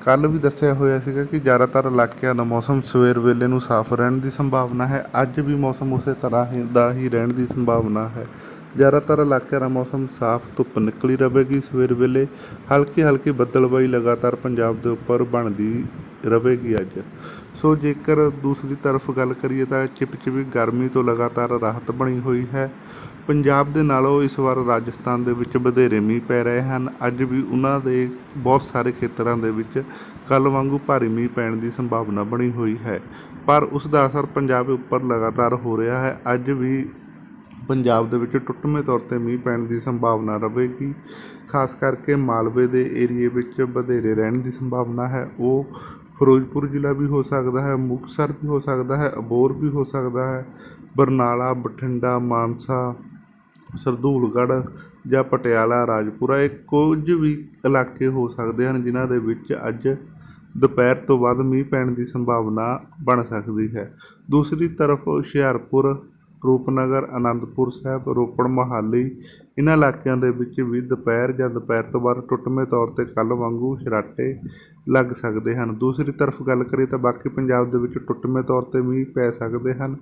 ਕੱਲ ਵੀ ਦੱਸਿਆ ਹੋਇਆ ਸੀਗਾ ਕਿ ਜ਼ਿਆਦਾਤਰ ਇਲਾਕਿਆਂ ਦਾ ਮੌਸਮ ਸਵੇਰ ਵੇਲੇ ਨੂੰ ਸਾਫ਼ ਰਹਿਣ ਦੀ ਸੰਭਾਵਨਾ ਹੈ, ਅੱਜ ਵੀ ਮੌਸਮ ਉਸੇ ਤਰ੍ਹਾਂ ਹੀ ਦਾ ਹੀ ਰਹਿਣ ਦੀ ਸੰਭਾਵਨਾ ਹੈ। ਜ਼ਿਆਦਾਤਰ ਇਲਾਕਿਆਂ ਦਾ ਮੌਸਮ ਸਾਫ਼ ਧੁੱਪ ਨਿਕਲੀ ਰਹੇਗੀ ਸਵੇਰ ਵੇਲੇ ਹਲਕੀ ਹਲਕੀ ਬੱਦਲਬਾਈ ਲਗਾਤਾਰ ਪੰਜਾਬ ਦੇ ਉੱਪਰ ਬਣਦੀ ਰਹੇਗੀ ਅੱਜ। ਸੋ ਜੇਕਰ ਦੂਸਰੀ ਤਰਫ ਗੱਲ ਕਰੀਏ ਤਾਂ ਚਿਪਚਿਪੀ ਗਰਮੀ ਤੋਂ ਲਗਾਤਾਰ ਰਾਹਤ ਬਣੀ ਹੋਈ ਹੈ। ਪੰਜਾਬ ਦੇ ਨਾਲੋਂ ਇਸ ਵਾਰ ਰਾਜਸਥਾਨ ਦੇ ਵਿੱਚ ਵਧੇਰੇ ਮੀਂਹ ਪੈ ਰਹੇ ਹਨ। ਅੱਜ ਵੀ ਉਹਨਾਂ ਦੇ ਬਹੁਤ ਸਾਰੇ ਖੇਤਰਾਂ ਦੇ ਵਿੱਚ ਕੱਲ ਵਾਂਗੂ ਭਾਰੀ ਮੀਂਹ ਪੈਣ ਦੀ ਸੰਭਾਵਨਾ ਬਣੀ ਹੋਈ ਹੈ। ਪਰ ਉਸ ਦਾ ਅਸਰ ਪੰਜਾਬ ਉੱਪਰ ਲਗਾਤਾਰ ਹੋ ਰਿਹਾ ਹੈ। ਅੱਜ ਵੀ ਪੰਜਾਬ ਦੇ ਵਿੱਚ ਟੁੱਟਵੇਂ ਤੌਰ ਤੇ ਮੀਂਹ ਪੈਣ ਦੀ ਸੰਭਾਵਨਾ ਰਹੇਗੀ ਖਾਸ ਕਰਕੇ ਮਾਲਵੇ ਦੇ ਏਰੀਏ ਵਿੱਚ ਵਧੇਰੇ ਰਹਿਣ ਦੀ ਸੰਭਾਵਨਾ ਹੈ। ਉਹ ਫਿਰੋਜ਼ਪੁਰ ਜ਼ਿਲ੍ਹਾ ਵੀ ਹੋ ਸਕਦਾ ਹੈ, ਮੁਕਤਸਰ ਵੀ ਹੋ ਸਕਦਾ ਹੈ, ਅਬੋਰ ਵੀ ਹੋ ਸਕਦਾ ਹੈ, ਬਰਨਾਲਾ, ਬਠਿੰਡਾ, ਮਾਨਸਾ ਸਰਦੂਲਗੜ੍ਹ ਜਾਂ ਪਟਿਆਲਾ, ਰਾਜਪੁਰਾ, ਇਹ ਕੁਝ ਵੀ ਇਲਾਕੇ ਹੋ ਸਕਦੇ ਹਨ ਜਿਨ੍ਹਾਂ ਦੇ ਵਿੱਚ ਅੱਜ ਦੁਪਹਿਰ ਤੋਂ ਬਾਅਦ ਮੀਂਹ ਪੈਣ ਦੀ ਸੰਭਾਵਨਾ ਬਣ ਸਕਦੀ ਹੈ। ਦੂਸਰੀ ਤਰਫ ਹੁਸ਼ਿਆਰਪੁਰ ਰੂਪਨਗਰ, ਅਨੰਦਪੁਰ ਸਾਹਿਬ, ਰੋਪੜ ਮੋਹਾਲੀ ਇਹਨਾਂ ਇਲਾਕਿਆਂ ਦੇ ਵਿੱਚ ਵੀ ਦੁਪਹਿਰ ਜਾਂ ਦੁਪਹਿਰ ਤੋਂ ਬਾਅਦ ਟੁੱਟਵੇਂ ਤੌਰ ਤੇ ਕੱਲ ਵਾਂਗੂ ਛਰਾਟੇ ਲੱਗ ਸਕਦੇ ਹਨ। ਦੂਸਰੀ ਤਰਫ ਗੱਲ ਕਰੀਏ ਤਾਂ ਬਾਕੀ ਪੰਜਾਬ ਦੇ ਵਿੱਚ ਟੁੱਟਵੇਂ ਤੌਰ ਤੇ ਮੀਂਹ ਪੈ ਸਕਦੇ ਹਨ।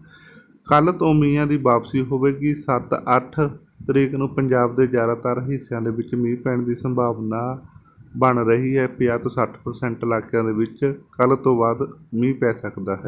ਕੱਲ ਤੋਂ ਮੀਂਹਾਂ ਦੀ ਵਾਪਸੀ ਹੋਵੇਗੀ। 7-8 ਤਰੀਕ ਨੂੰ ਪੰਜਾਬ ਦੇ ਜ਼ਿਆਦਾਤਰ ਹਿੱਸਿਆਂ ਦੇ ਵਿੱਚ ਮੀਂਹ ਪੈਣ ਦੀ ਸੰਭਾਵਨਾ ਬਣ ਰਹੀ ਹੈ। 50 ਤੋਂ 60% ਇਲਾਕਿਆਂ ਦੇ ਵਿੱਚ ਕੱਲ ਤੋਂ ਬਾਅਦ ਮੀਂਹ ਪੈ ਸਕਦਾ ਹੈ।